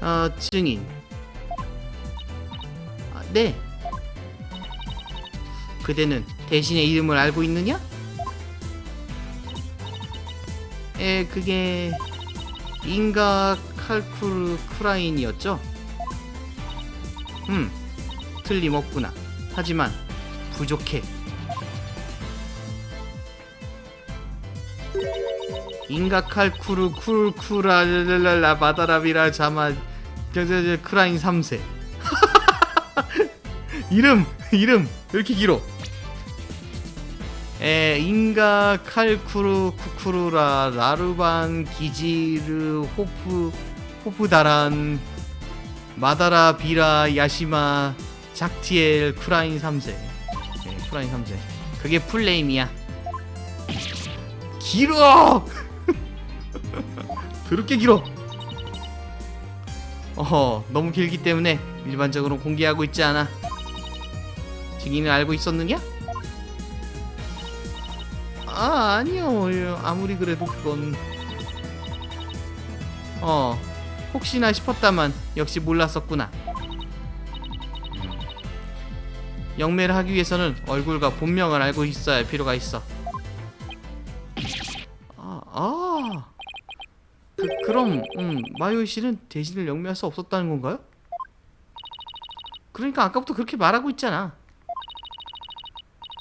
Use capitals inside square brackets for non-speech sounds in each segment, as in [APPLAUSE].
어, 증인. 아, 네. 그대는 대신의 이름을 알고 있느냐? 에, 그게 인가 칼쿠르 크라인이었죠? 음, 틀림없구나. 하지만 부족해. 인가 칼쿠르 쿨쿠라랄랄라 바다라비라 자마 저저저 크라인 3세. 이름 이름 왜 이렇게 길어 에 인가 칼쿠르 쿠쿠루라 라르반 기지르 호프 호프다란 마다라 비라 야시마 작티엘 크라인 3세. 네, 크라인 3세. 그게 풀네임이야. 길어 더럽게 길어 어허 너무 길기 때문에 일반적으로 공개하고 있지 않아. 증인은 알고 있었느냐? 아 아니요. 아무리 그래도 그건. 어 혹시나 싶었다만 역시 몰랐었구나. 영매를 하기 위해서는 얼굴과 본명을 알고 있어야 할 필요가 있어 그, 그럼 음, 마요이 씨는 대신을 영매할 수 없었다는 건가요? 그러니까 아까부터 그렇게 말하고 있잖아.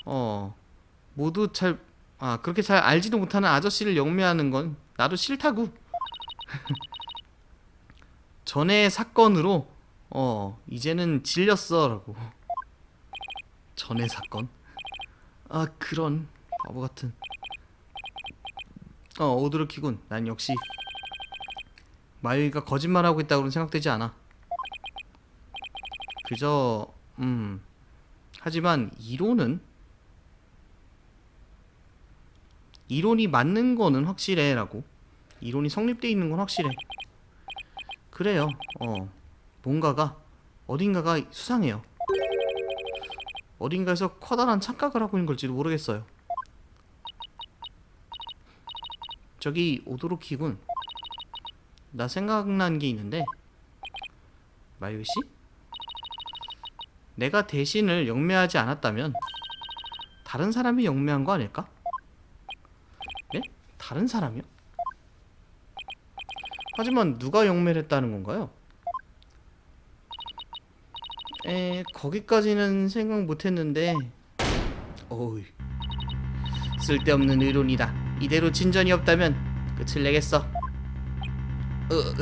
어, 모두 잘, 아 그렇게 잘 알지도 못하는 아저씨를 영매하는 건 나도 싫다고. [LAUGHS] 전에 사건으로 어 이제는 질렸어 라고. 전의 사건? 아 그런 바보 같은. 어 오드르키군. 난 역시 마유이가 거짓말하고 있다고는 생각되지 않아. 그저 음 하지만 이론은 이론이 맞는 거는 확실해라고. 이론이 성립돼 있는 건 확실해. 그래요. 어 뭔가가 어딘가가 수상해요. 어딘가에서 커다란 착각을 하고 있는 걸지도 모르겠어요. 저기 오도로키군. 나 생각난 게 있는데 씨? 내가 대신을 영매하지 않았다면 다른 사람이 영매한 거 아닐까? 네? 다른 사람이요? 하지만 누가 영매를 했다는 건가요? 에 거기까지는 생각 못했는데 어이 쓸데없는 의론이다 이대로 진전이 없다면 끝을 내겠어 으,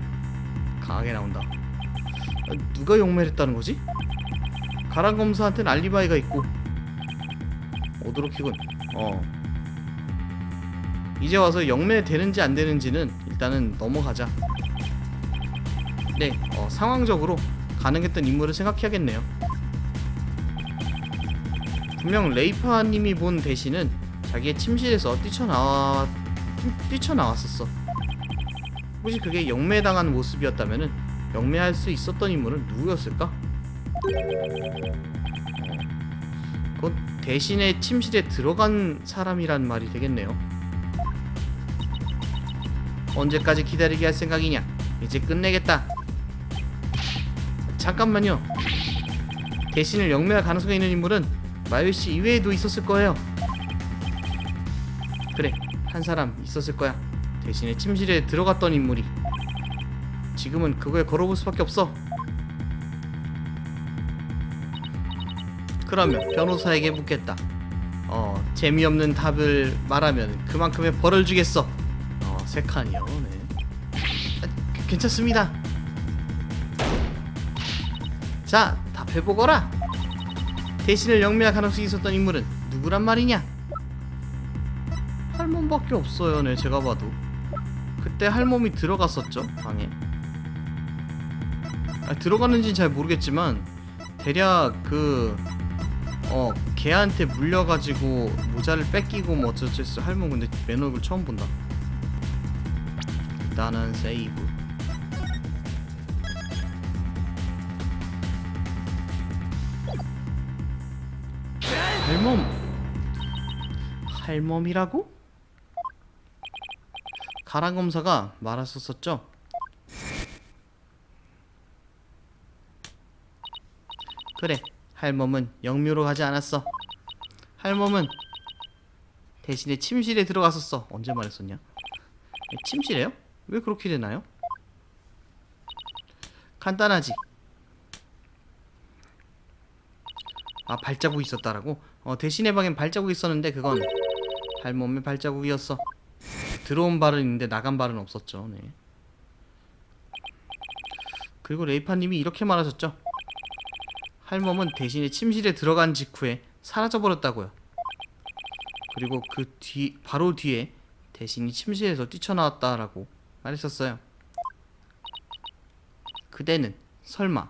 [LAUGHS] 강하게 나온다. 아, 누가 용매를 했다는 거지? 가란 검사한테는 알리바이가 있고 오도로키군. 어. 이제 와서 영매 되는지 안 되는지는 일단은 넘어가자. 네, 어, 상황적으로 가능했던 인물을 생각해야겠네요. 분명 레이파님이 본 대신은 자기의 침실에서 뛰쳐나와 뛰쳐나왔었어. 혹시 그게 영매당한 모습이었다면은 영매할 수 있었던 인물은 누구였을까? 그건 대신에 침실에 들어간 사람이란 말이 되겠네요. 언제까지 기다리게 할 생각이냐? 이제 끝내겠다. 잠깐만요. 대신을 영매할 가능성이 있는 인물은 마유 씨 이외에도 있었을 거예요. 그래, 한 사람 있었을 거야. 대신에 침실에 들어갔던 인물이 지금은 그거에 걸어볼 수밖에 없어. 그러면 변호사에게 묻겠다. 어 재미없는 답을 말하면 그만큼의 벌을 주겠어. 어세 칸이요. 네. 아, 그- 괜찮습니다. 자 답해보거라. 대신을 영매할 가능성이 있었던 인물은 누구란 말이냐? 할멈밖에 없어요. 네 제가 봐도. 그때 할멈이 들어갔었죠 방에. 아, 들어갔는지는 잘 모르겠지만 대략 그 어, 걔한테 물려가지고 모자를 뺏기고 뭐 어쩌저쩌 할멈 근데 맨 얼굴 처음 본다. 일단은 세이브. 할멈 할멈이라고? 가랑 검사가 말했었었죠. 그래, 할멈은 영묘로 가지 않았어. 할멈은 대신에 침실에 들어갔었어. 언제 말했었냐? 침실에요? 왜 그렇게 되나요? 간단하지. 아 발자국이 있었다라고? 어 대신에 방엔 발자국이 있었는데 그건 할멈의 발자국이었어. 들어온 발은 있는데 나간 발은 없었죠 네. 그리고 레이파님이 이렇게 말하셨죠 할멈은 대신에 침실에 들어간 직후에 사라져버렸다고요 그리고 그 뒤 바로 뒤에 대신이 침실에서 뛰쳐나왔다라고 말했었어요 그대는 설마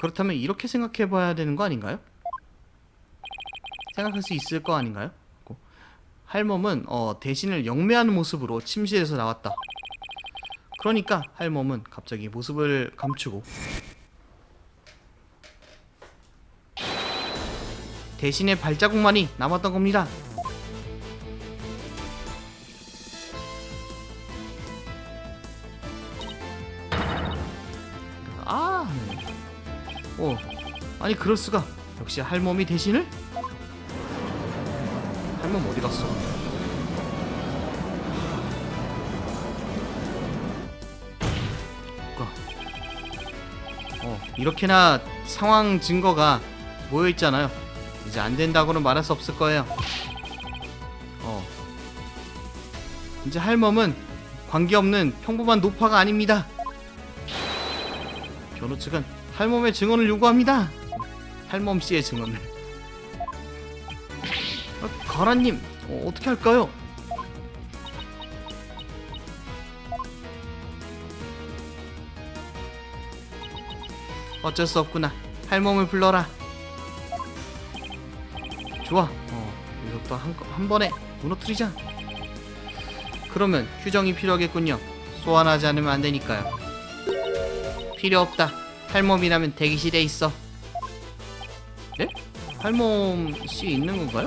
그렇다면 이렇게 생각해 봐야 되는 거 아닌가요? 생각할 수 있을 거 아닌가요? 고. 할멈은 어, 대신을 영매하는 모습으로 침실에서 나왔다. 그러니까 할멈은 갑자기 모습을 감추고 대신에 발자국만이 남았던 겁니다. 아, 네. 어, 아니 그럴 수가. 역시 할멈이 대신을? 할멈 어디 갔어? 어, 어, 이렇게나 상황 증거가 모여 있잖아요. 이제 안 된다고는 말할 수 없을 거예요. 어, 이제 할멈은 관계없는 평범한 노파가 아닙니다. 변호 측은 할멈의 증언을 요구합니다. 할멈 씨의 증언을. 아, 가라님 어, 어떻게 할까요? 어쩔 수 없구나. 할멈을 불러라. 좋아. 어, 이것도 한, 거- 한 번에 무너뜨리자. 그러면 휴정이 필요하겠군요. 소환하지 않으면 안 되니까요. 필요 없다. 할멈이라면 대기실에 있어. 네? 할멈 씨 있는 건가요?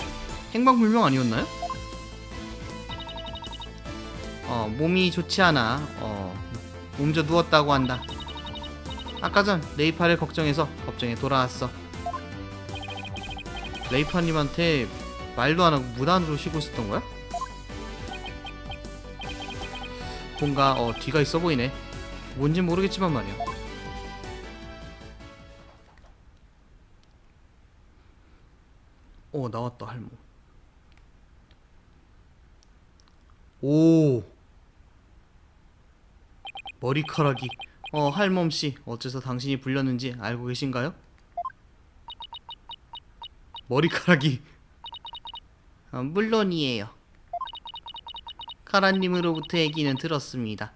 행방불명 아니었나요? 어, 몸이 좋지 않아. 어, 몸져 누웠다고 한다. 아까 전 레이파를 걱정해서 법정에 돌아왔어. 레이파님한테 말도 안 하고 무단으로 쉬고 있었던 거야? 뭔가 어, 뒤가 있어 보이네. 뭔진 모르겠지만 말이야. 어 나왔다 할머. 오 머리카락이 어 할멈씨 어째서 당신이 불렸는지 알고 계신가요? 머리카락이 어, 물론이에요. 카라님으로부터 얘기는 들었습니다.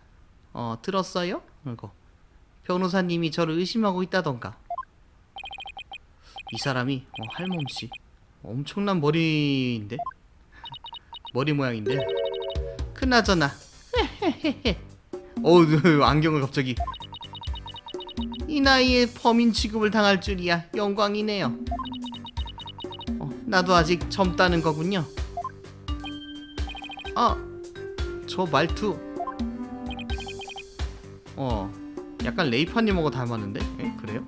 어 들었어요? 이거 변호사님이 저를 의심하고 있다던가. 이 사람이 어, 할멈씨 엄청난 머리인데 [LAUGHS] 머리 모양인데 그나저나 어우 안경을 갑자기 이 나이에 범인 취급을 당할 줄이야 영광이네요 어, 나도 아직 젊다는 거군요 아 저 말투 어 약간 레이파님하고 닮았는데 에? 그래요?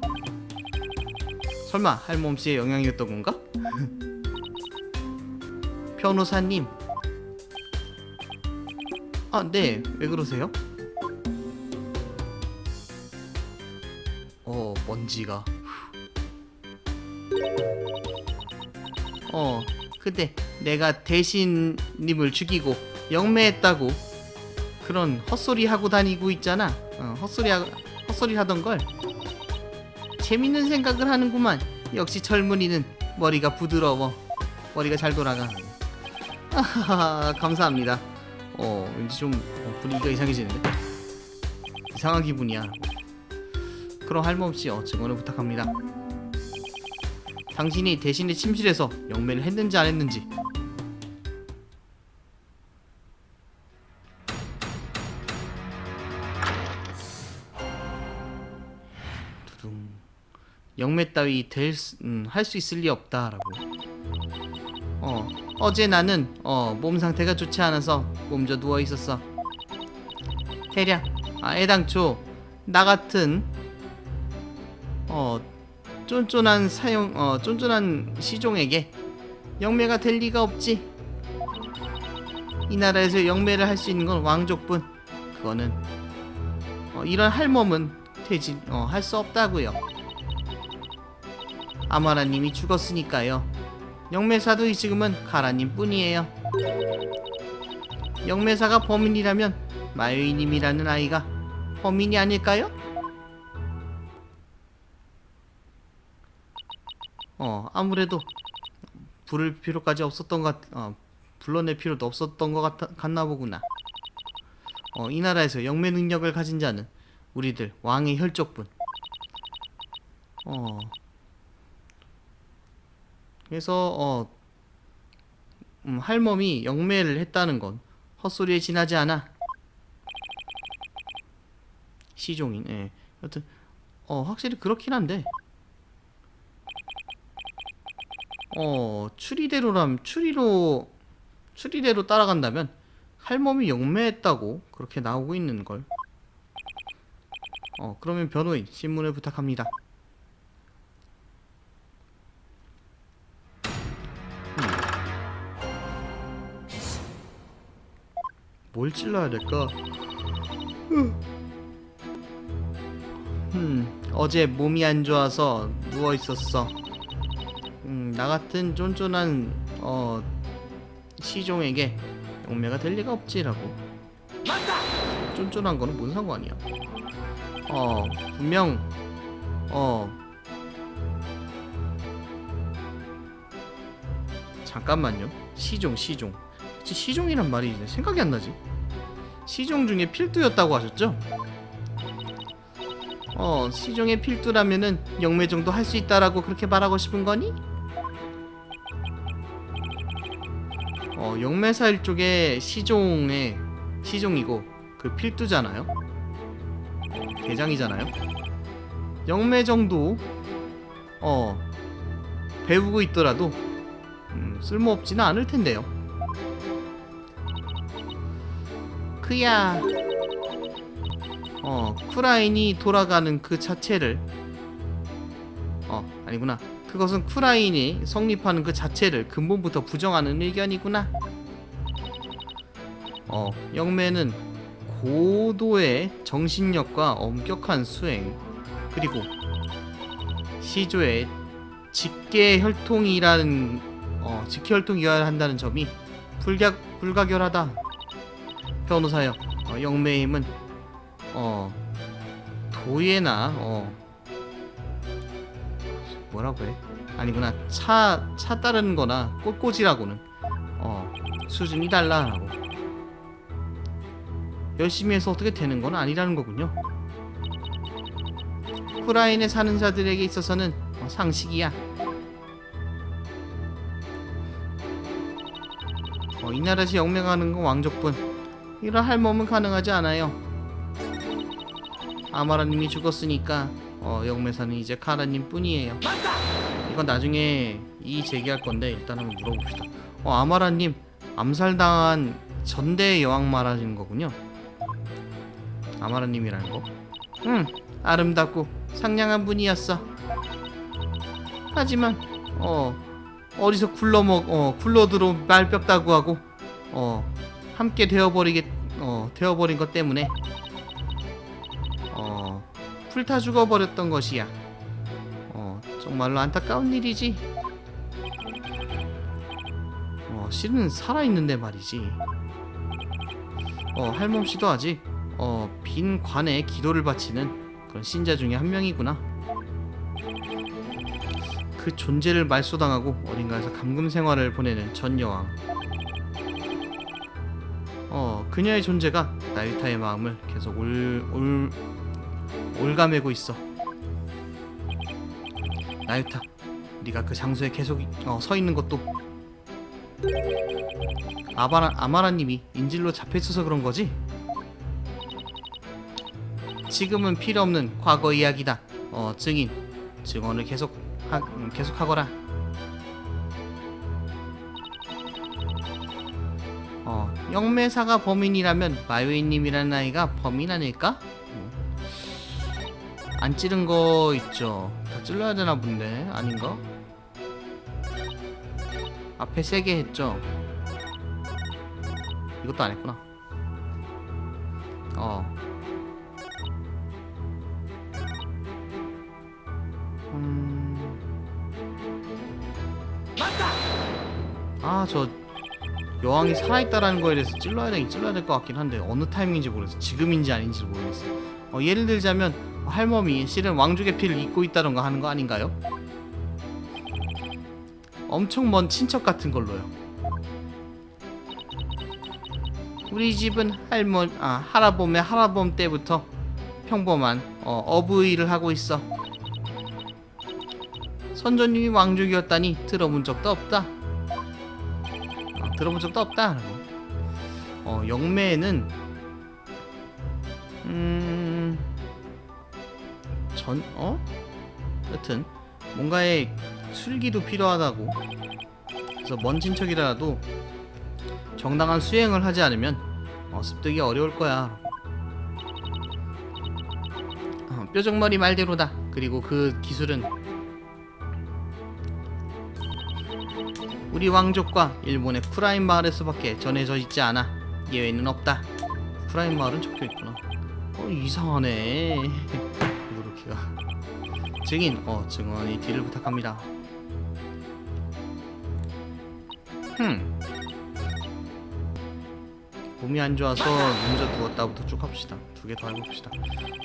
설마 할멈씨의 영향이었던 건가? [LAUGHS] 변호사님. 아, 네. 왜 그러세요? 어, 먼지가. 어, 근데 내가 대신님을 죽이고 영매했다고 그런 헛소리 하고 다니고 있잖아. 어, 헛소리 하, 헛소리 하던 걸 재밌는 생각을 하는구만. 역시 젊은이는 머리가 부드러워. 머리가 잘 돌아가. 아하하, 감사합니다. 어, 왠지 좀 어, 분위기가 이상해지는데. 이상한 기분이야. 그럼 할멈씨 어, 증언을 부탁합니다. 당신이 대신에 침실에서 영매를 했는지 안 했는지. 두둥. 영매 따위 될할수 음, 있을 리 없다라고. 어 어제 나는 어 몸 상태가 좋지 않아서 몸져 누워 있었어. 대략 아 애당초 나 같은 어 쫀쫀한 사용 어 쫀쫀한 시종에게 영매가 될 리가 없지. 이 나라에서 영매를 할 수 있는 건 왕족뿐. 그거는 어, 이런 할멈은 되지 어, 할 수 없다고요. 아마라님이 죽었으니까요. 영매사도 지금은 가라님 뿐이에요. 영매사가 범인이라면 마유이님이라는 아이가 범인이 아닐까요? 어 아무래도 부를 필요까지 없었던 것 같, 어, 불러낼 필요도 없었던 것 같, 같나 보구나. 어, 이 나라에서 영매 능력을 가진 자는 우리들 왕의 혈족뿐. 어. 그래서 어, 음, 할멈이 영매를 했다는 건 헛소리에 지나지 않아. 시종인. 예. 여튼 어 확실히 그렇긴 한데. 어 추리대로람 추리로 추리대로 따라간다면 할멈이 영매했다고 그렇게 나오고 있는 걸. 어 그러면 변호인 신문을 부탁합니다. 뭘 찔러야 될까? 음, 어제 몸이 안 좋아서 누워 있었어. 음, 나 같은 쫀쫀한 어 시종에게 영매가 될 리가 없지라고. 쫀쫀한 거는 뭔 상관이야? 어, 분명 어 잠깐만요. 시종, 시종. 그치, 시종이란 말이 이제 생각이 안 나지. 시종 중에 필두였다고 하셨죠? 어, 시종의 필두라면은 영매 정도 할 수 있다라고 그렇게 말하고 싶은 거니? 어, 영매사 일 쪽에 시종의 시종이고 그 필두잖아요. 대장이잖아요. 영매 정도 어 배우고 있더라도 음, 쓸모없지는 않을 텐데요. 그야 어 쿠라인이 돌아가는 그 자체를 어 아니구나 그것은 쿠라인이 성립하는 그 자체를 근본부터 부정하는 의견이구나. 어 영매는 고도의 정신력과 엄격한 수행 그리고 시조의 직계 혈통이라는 어, 직계 혈통이어야 한다는 점이 불가 불가결하다. 변호사여, 어, 영매의 힘은 어 도예나 어 뭐라고 해? 아니구나 차 차 따르는거나 꽃꽂이라고는 어 수준이 달라라고. 열심히 해서 어떻게 되는 건 아니라는 거군요. 쿠라인에 사는 자들에게 있어서는 어, 상식이야. 어, 이 나라에서 영맹하는 건 왕족뿐. 이런 할멈은 가능하지 않아요. 아마라님이 죽었으니까 어, 영매사는 이제 카라님 뿐이에요. 이건 나중에 이 제기할 건데 일단 한번 물어봅시다. 어, 아마라님 암살당한 전대 여왕 말하시는 거군요. 아마라님이라는 거. 응, 아름답고 상냥한 분이었어. 하지만 어 어디서 굴러먹 어 굴러 들어 말벽다구 하고 어 함께 되어버리게 어 되어버린 것 때문에 어 불타 죽어버렸던 것이야. 어 정말로 안타까운 일이지. 어 실은 살아 있는데 말이지. 어 할멈 씨도 아직 어, 빈 관에 기도를 바치는 그런 신자 중에 한 명이구나. 그 존재를 말소당하고 어딘가에서 감금 생활을 보내는 전 여왕. 어, 그녀의 존재가 나유타의 마음을 계속 올, 올, 올가매고 있어. 나유타, 네가 그 장소에 계속 어, 서 있는 것도 아바라, 아마라님이 인질로 잡혀 있어서 그런 거지? 지금은 필요 없는 과거 이야기다. 어, 증인, 증언을 계속 하, 음, 계속 하거라. 영매사가 범인이라면 마요이님이라는 아이가 범인 아닐까? 음. 안 찌른 거 있죠. 다 찔러야 되나 본데 아닌가? 앞에 세개 했죠. 이것도 안 했구나. 어. 음. 아, 저 여왕이 살아있다라는 거에 대해서 찔러야 되긴 찔러야 될 것 같긴 한데 어느 타이밍인지 모르겠어. 지금인지 아닌지 모르겠어. 어, 예를 들자면 할멈이 실은 왕족의 피를 입고 있다던가 하는 거 아닌가요? 엄청 먼 친척 같은 걸로요. 우리 집은 할머 아 할아범의 할아범 때부터 평범한 어, 어부일을 하고 있어. 선조님이 왕족이었다니 들어본 적도 없다. 어, 들어본 적도 없다. 어 영매는 음. 전 어? 여튼 뭔가의 술기도 필요하다고. 그래서 먼 친척이라도 정당한 수행을 하지 않으면 어, 습득이 어려울 거야. 어, 뾰족머리 말대로다. 그리고 그 기술은 우리 왕족과 일본의 쿠라인 마을에서밖에 전해져 있지 않아. 예외는 없다. 쿠라인 마을은 적혀 있구나. 어 이상하네. [LAUGHS] 이렇게가. 증인, 어 증언이 뒤를 부탁합니다. 흠. 몸이 안 좋아서 문저 두었다부터 쭉 합시다. 두 개 더 해봅시다.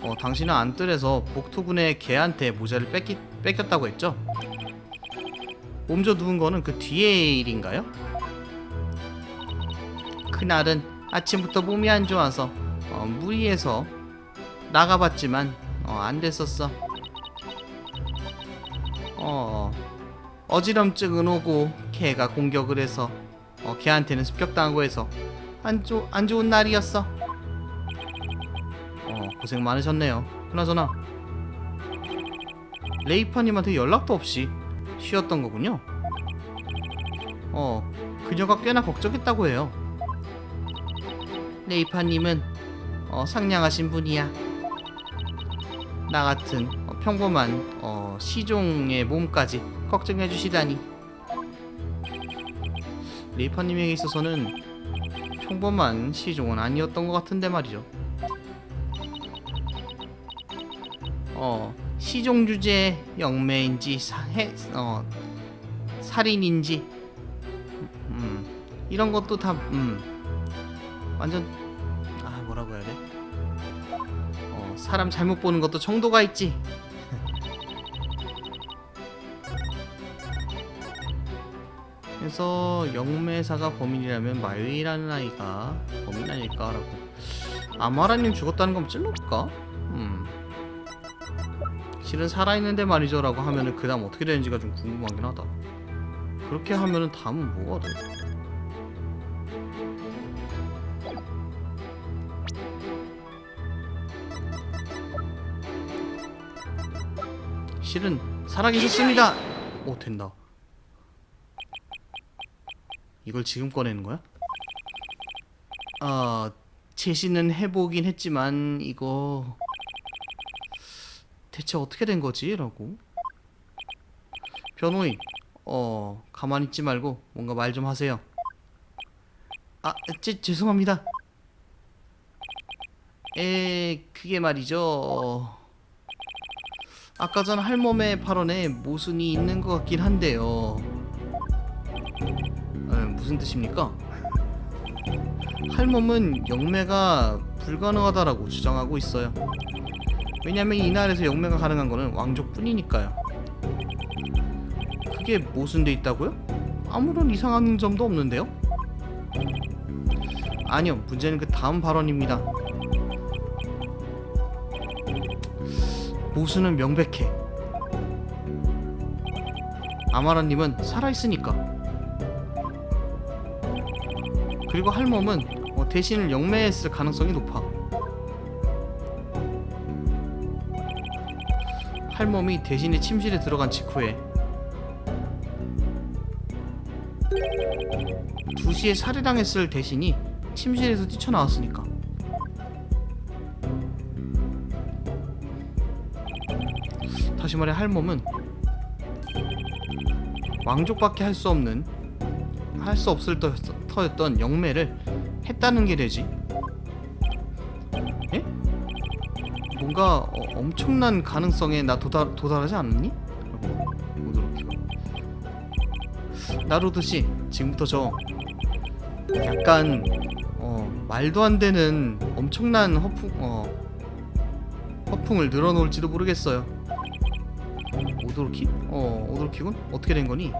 어, 당신은 안뜰에서 복토군의 개한테 모자를 뺏기, 뺏겼다고 했죠? 몸져 누운 거는 그 뒤의 일인가요? 그날은 아침부터 몸이 안 좋아서 어, 무리해서 나가봤지만 어, 안 됐었어. 어, 어지럼증은 오고 개가 공격을 해서 어, 개한테는 습격당하고 해서 안, 좋, 안 좋은 날이었어. 어, 고생 많으셨네요. 그나저나 레이파님한테 연락도 없이 쉬었던 거군요. 어, 그녀가 꽤나 걱정했다고 해요. 레이파님은 어, 상냥하신 분이야. 나 같은 어, 평범한 어, 시종의 몸까지 걱정해 주시다니. 레이파님에게 있어서는 평범한 시종은 아니었던 것 같은데 말이죠. 어, 시종 주제 영매인지 사, 해, 어, 살인인지 음, 이런 것도 다 음, 완전 아 뭐라고 해야 돼? 어, 사람 잘못 보는 것도 정도가 있지. [LAUGHS] 그래서 영매사가 범인이라면 마유이라는 아이가 범인 아닐까라고. 아마라님 죽었다는 건 찔러볼까? 음. 실은 살아있는데 말이죠 라고 하면은 그 다음 어떻게 되는지가 좀 궁금하긴 하다. 그렇게 하면은 다음은 뭐가 돼? 실은 살아계셨습니다. 오 된다. 이걸 지금 꺼내는 거야? 아 제시는 해보긴 했지만 이거 대체 어떻게 된 거지? 라고. 변호인 어 가만히 있지 말고 뭔가 말 좀 하세요. 아 제, 죄송합니다. 에 그게 말이죠. 아까 전 할멈의 발언에 모순이 있는 것 같긴 한데요. 에, 무슨 뜻입니까? 할멈은 영매가 불가능하다라고 주장하고 있어요 왜냐면 이 나라에서 영매가 가능한 거는 왕족뿐이니까요. 그게 모순돼 있다고요? 아무런 이상한 점도 없는데요? 아니요, 문제는 그 다음 발언입니다. 모순은 명백해. 아마라님은 살아있으니까. 그리고 할멈은 어, 대신을 영매했을 가능성이 높아. 할멈이 대신에 침실에 들어간 직후에 2시에 살해당했을 대신이 침실에서 뛰쳐나왔으니까 다시 말해 할멈은 왕족밖에 할 수 없는 할 수 없을 터- 터였던 영매를 했다는 게 되지. 예? 뭔가 어, 엄청난 가능성에 나 도달 도달하지 않았니? 라고 오도로키가 나루도 씨 지금부터 저 약간 어 말도 안 되는 엄청난 허풍 어 허풍을 늘어놓을지도 모르겠어요. 오도로키? 어 오도로키군 어떻게 된 거니?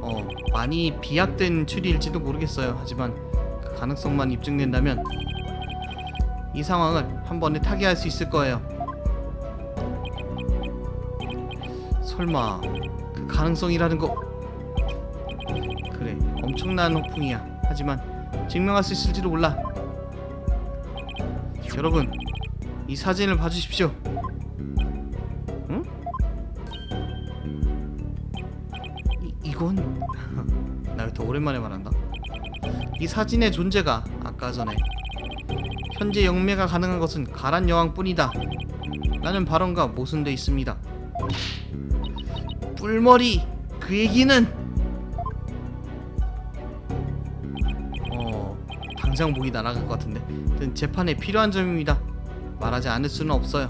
어 많이 비약된 추리일지도 모르겠어요. 하지만 그 가능성만 입증된다면 이 상황을 한 번에 타개할 수 있을 거예요. 설마 그 가능성이라는 거 그래 엄청난 호풍이야. 하지만 증명할 수 있을지도 몰라. 여러분 이 사진을 봐주십시오. 응? 이, 이건 [LAUGHS] 나더 오랜만에 말한다. 이 사진의 존재가 아까 전에 현재 영매가 가능한 것은 가란 여왕뿐이다. 라는 발언과 모순돼 있습니다. 뿔머리 그 얘기는 어 당장 목이 날아갈 것 같은데 재판에 필요한 점입니다. 말하지 않을 수는 없어요.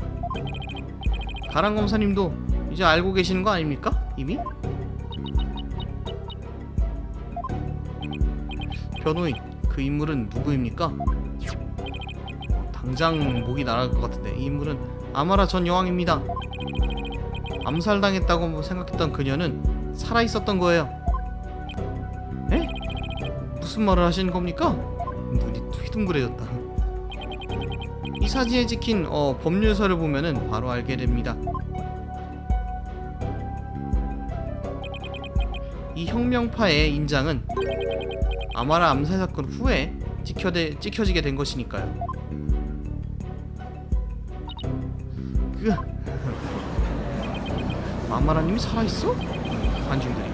가란 검사님도 이제 알고 계시는 거 아닙니까? 이미? 변호인 그 인물은 누구입니까? 어, 당장 목이 날아갈 것 같은데 이 인물은 아마라 전 여왕입니다. 암살당했다고 생각했던 그녀는 살아 있었던 거예요. 에? 무슨 말을 하시는 겁니까? 눈이 휘둥그레졌다. 이 사진에 찍힌 어, 법률서를 보면은 바로 알게 됩니다. 이 혁명파의 인장은 아마라 암살 사건 후에 찍혀지게 된 것이니까요. 그 아마라님이 살아있어? 관중들이.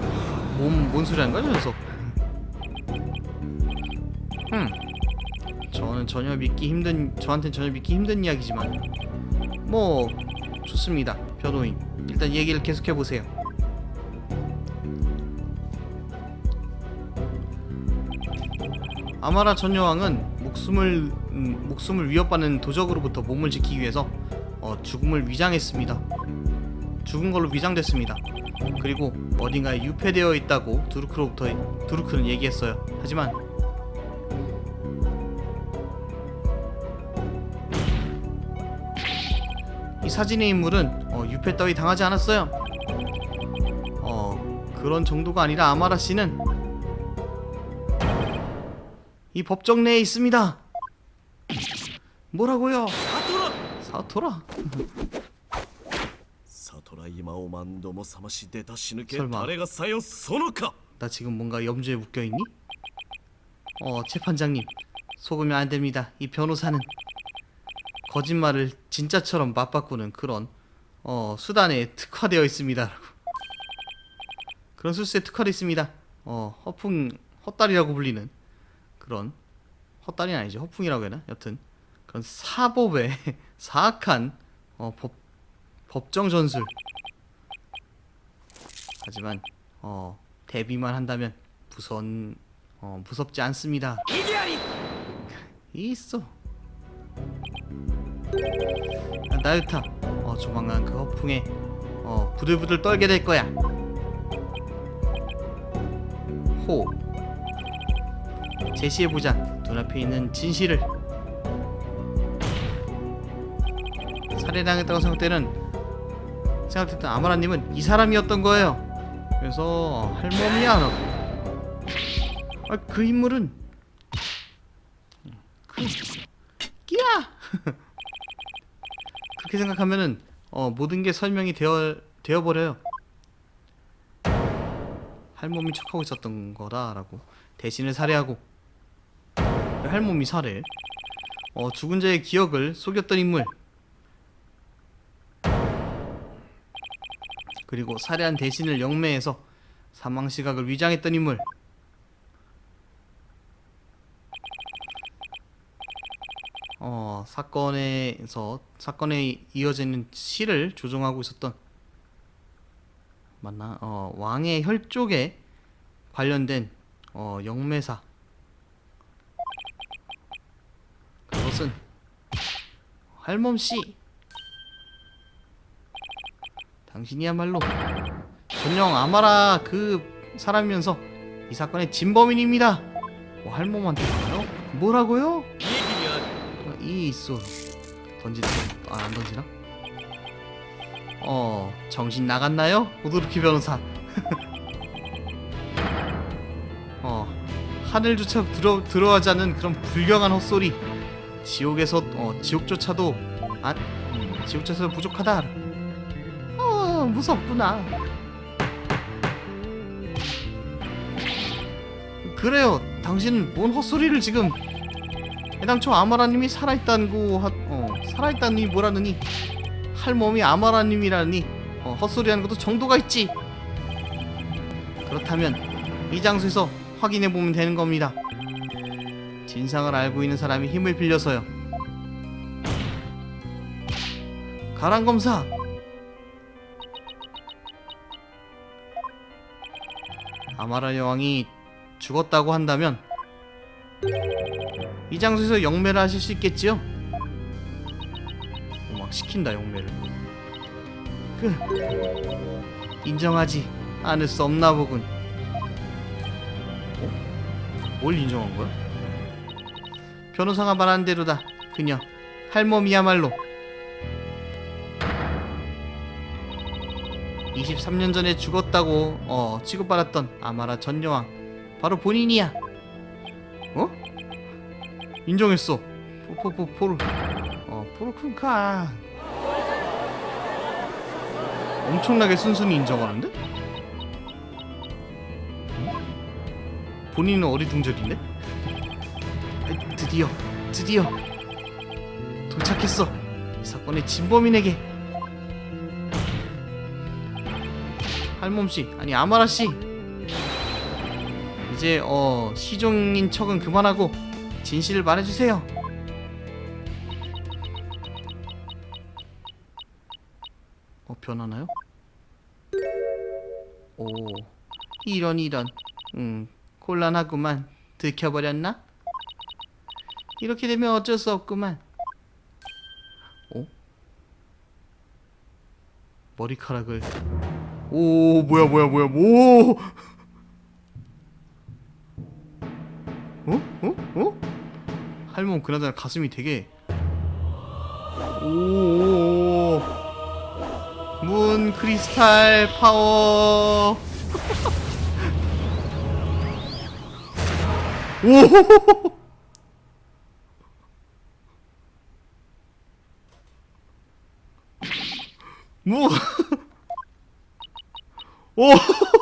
뭔, 뭔 소리 하는 거야 저 녀석? 음 저는 전혀 믿기 힘든 저한텐 전혀 믿기 힘든 이야기지만. 뭐 좋습니다 변호인 일단 얘기를 계속해 보세요. 아마라 전 여왕은 목숨을 음, 목숨을 위협받는 도적으로부터 몸을 지키기 위해서 어, 죽음을 위장했습니다. 죽은 걸로 위장됐습니다. 그리고 어딘가에 유폐되어 있다고 두루크로부터 두루크는 얘기했어요. 하지만 이 사진의 인물은 어, 유폐 따위 당하지 않았어요. 어 그런 정도가 아니라 아마라 씨는 이 법정 내에 있습니다. 뭐라고요? サトラ 사토라? サトラ今を何度も覚まし出た死ぬけ설마 誰がさよそのか 나 지금 뭔가 염주에 묶여 있니? 어, 재판장님. 속으면 안 됩니다. 이 변호사는 거짓말을 진짜처럼 맞바꾸는 그런 어, 수단에 특화되어 있습니다라고. 그런 술수에 특화되어 있습니다. 어, 허풍 헛다리라고 불리는 그런 헛다리는 아니지. 허풍이라고 해야 하나? 여튼 그런 사법의 사악한 어, 법, 법정 전술. 하지만 어, 대비만 한다면 무선 어, 무섭지 않습니다. 있어. 아, 나유타 어, 조만간 그 허풍에 어, 부들부들 떨게 될 거야. 호. 제시해보자. 눈앞에 있는 진실을. 살해당했다고 생각되는 생각했던 아마라님은 이 사람이었던 거예요. 그래서 할멈이야 너. 아, 그 인물은 그 끼야. [LAUGHS] 그렇게 생각하면은 어, 모든 게 설명이 되어 되어 버려요. 할멈이 척하고 있었던 거다라고 대신을 살해하고 왜 할멈이 살해? 어, 죽은 자의 기억을 속였던 인물. 그리고 살해한 대신을 영매해서 사망 시각을 위장했던 인물. 어 사건에서 사건에 이어지는 시를 조종하고 있었던 맞나? 어 왕의 혈족에 관련된 어 영매사 그것은 할멈 씨 당신이야말로 전령 아마라 그 사람이면서 이 사건의 진범인입니다. 뭐 할멈한테 가요? 뭐라고요? 얘기면 이 있어 던지나? 아안 던지나? 어 정신 나갔나요? 우두르키 변호사 [LAUGHS] 어 하늘조차 들어, 들어하지 않는 그런 불경한 헛소리 지옥에서 어 지옥조차도 안 음, 지옥조차도 부족하다 어 무섭구나. 그래요. 당신은 뭔 헛소리를 지금? 애당초 아마라님이 살아있다고 하, 어, 살아있다니 뭐라느니? 할멈이 아마라님이라니. 어, 헛소리하는 것도 정도가 있지. 그렇다면 이 장소에서 확인해 보면 되는 겁니다. 진상을 알고 있는 사람이 힘을 빌려서요. 가란 검사 아마라 여왕이 죽었다고 한다면 이 장소에서 영매를 하실 수 있겠지요? 어, 막 시킨다 영매를. 그 인정하지 않을 수 없나 보군. 어? 뭘 인정한 거야? 변호사가 말한 대로다. 그녀 할멈이야말로 23년 전에 죽었다고 어 취급받았던 아마라 전 여왕 바로 본인이야. 어? 인정했어. 포포포 포르 어 포르쿤카 엄청나게 순순히 인정하는데? 응? 본인은 어리둥절인데? 드디어 드디어 도착했어 이 사건의 진범인에게 할멈씨 아니 아마라씨 이제 어 시종인 척은 그만하고 진실을 말해주세요. 어 변하나요? 오 이런 이런 음 곤란하구만 들켜버렸나? 이렇게 되면 어쩔 수 없구만. 오 머리카락을 오 뭐야 뭐야 뭐야 오 어? 어? 어? 할멈 그나저나 가슴이 되게 오. 문 크리스탈 파워. [LAUGHS] 오. 뭐? 오. [LAUGHS]